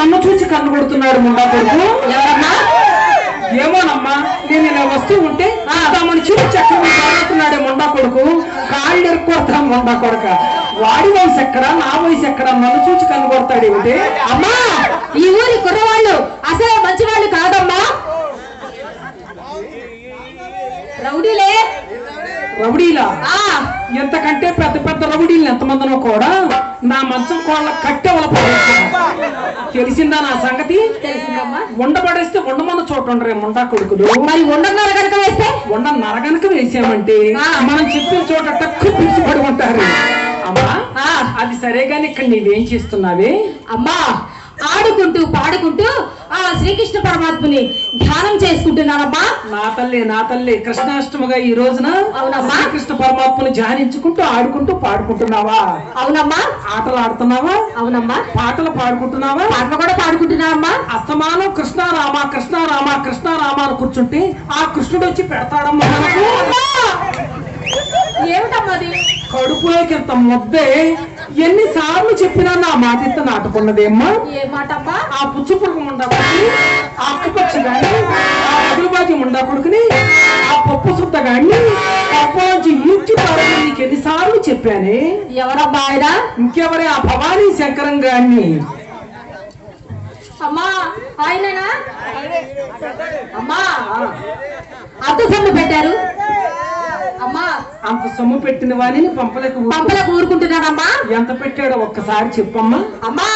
నన్ను చూసి కన్ను కొడుతున్నాడు ముండా కొడుకు? ఎవరమ్మా? ఏమోనమ్మా నేను ఇలా వస్తూ ఉంటే తమని చూసి చక్రం పాడుతున్నాడే ముండా కొడుకు? కాళ్ళు ఎరుక్కోతా ముండా కొడుక. వాడి వయసు ఎక్కడ నా వయసు ఎక్కడ? నన్ను చూసి కన్ను కొడతాడు ఏమిటి? అమ్మా ఈ ఊరి కుర్రవాళ్ళు అసలే మంచి వాళ్ళు కాదమ్మా. రౌడీలే. రౌడీలా? ఆ. ఎంతకంటే పెద్ద పెద్ద రౌడీలు ఎంతమందినో కూడా నా మంచం కోళ్ళ కట్టెవల పడేస్తాను తెలిసిందా నా సంగతి? తెలిసిందమ్మా. ఉండబడేస్తే ఉండమన్న చోట ఉండరే ముండా కొడుకులు. మరి ఉండన్నారు కనుక వేస్తే? ఉండ నరగనక వేసామంటే. మనం చెప్పిన చోట తక్కువ పిలిచి పడి ఉంటారు. అమ్మా ఆ. అది సరే గాని ఇక్కడ నీవేం చేస్తున్నావే? అమ్మా ఆడుకుంటూ పాడుకుంటూ ఆ శ్రీకృష్ణ పరమాత్మని ధ్యానం చేసుకుంటున్నానమ్మా. నా తల్లి నా తల్లి కృష్ణాష్టమిగా ఈ రోజున అవునమ్మా. శ్రీకృష్ణ పరమాత్మను ధ్యానించుకుంటూ ఆడుకుంటూ పాడుకుంటున్నావా? అవునమ్మా. ఆటలు ఆడుతున్నావా అవునమ్మా. పాటలు పాడుకుంటున్నావా? పాటలు కూడా పాడుకుంటున్నానమ్మా అస్తమానం కృష్ణారామ కృష్ణారామ కృష్ణారామ అని కూర్చుంటే ఆ కృష్ణుడు వచ్చి పెడతాడమ్మా. మనకు ఏమిటమ్మా అది? కడుపులోకి ఇంత ముద్దే ఎన్నిసార్లు చెప్పినా నా మాట ఇంత నాటుకున్నదేమ్మా? ఏ మాటమ్మా ఆ పుచ్చు పురుగు ముండా కొడుకుని ఆ అక్కుపచ్చి గాని ఆ అదురుబాజీ ముండా కొడుకుని ఆ పప్పు గాని పప్పులోంచి ఈడ్చి పారని నీకు ఎన్నిసార్లు చెప్పానే? ఎవరమ్మా ఆయన? ఇంకెవరే ఆ భవానీ శంకరం గారిని? అమ్మా ఆయననా? అమ్మా అంత సొమ్ము పెట్టారు? అమ్మా. అంత సొమ్ము పెట్టిన వాణిని పంపలేక. పంపలకు ఊరుకుంటున్నానమ్మా ఎంత పెట్టాడో ఒక్కసారి చెప్పమ్మా. అమ్మా